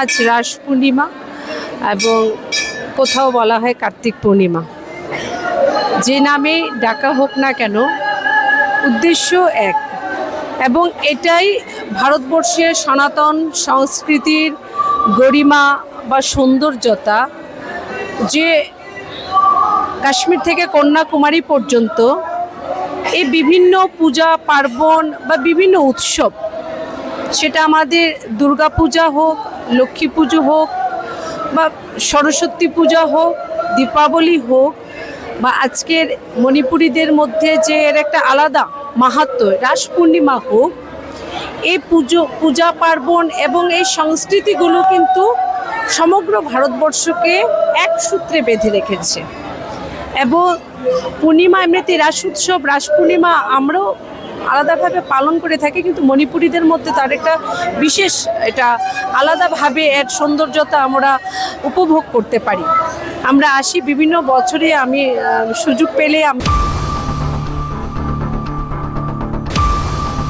আজ রাস পূর্ণিমা এবং কোথাও বলা হয় কার্তিক পূর্ণিমা। যে নামে ডাকা হোক না কেন, উদ্দেশ্য এক এবং এটাই ভারতবর্ষের সনাতন সংস্কৃতির গরিমা বা সৌন্দর্যতা যে কাশ্মীর থেকে কন্যাকুমারী পর্যন্ত এই বিভিন্ন পূজা, পার্বণ বা বিভিন্ন উৎসব, সেটা আমাদের দুর্গাপূজা হোক লক্ষ্মী পুজো হোক বা সরস্বতী পূজা হোক, দীপাবলি হোক বা আজকের মণিপুরীদের মধ্যে যে এর একটা আলাদা মাহাত্ম, রাস পূর্ণিমা হোক, এই পুজো, পূজা পার্বণ এবং এই সংস্কৃতিগুলো কিন্তু সমগ্র ভারতবর্ষকে এক সূত্রে বেঁধে রেখেছে। এবং পূর্ণিমা এমনিতে রাস উৎসব, রাস পূর্ণিমা আমরাও আলাদাভাবে পালন করে থাকে, কিন্তু মণিপুরীদের মধ্যে তার একটা বিশেষ এটা আলাদাভাবে এক সৌন্দর্যতা আমরা উপভোগ করতে পারি। আমরা আসি, বিভিন্ন বছরে আমি সুযোগ পেলে আমি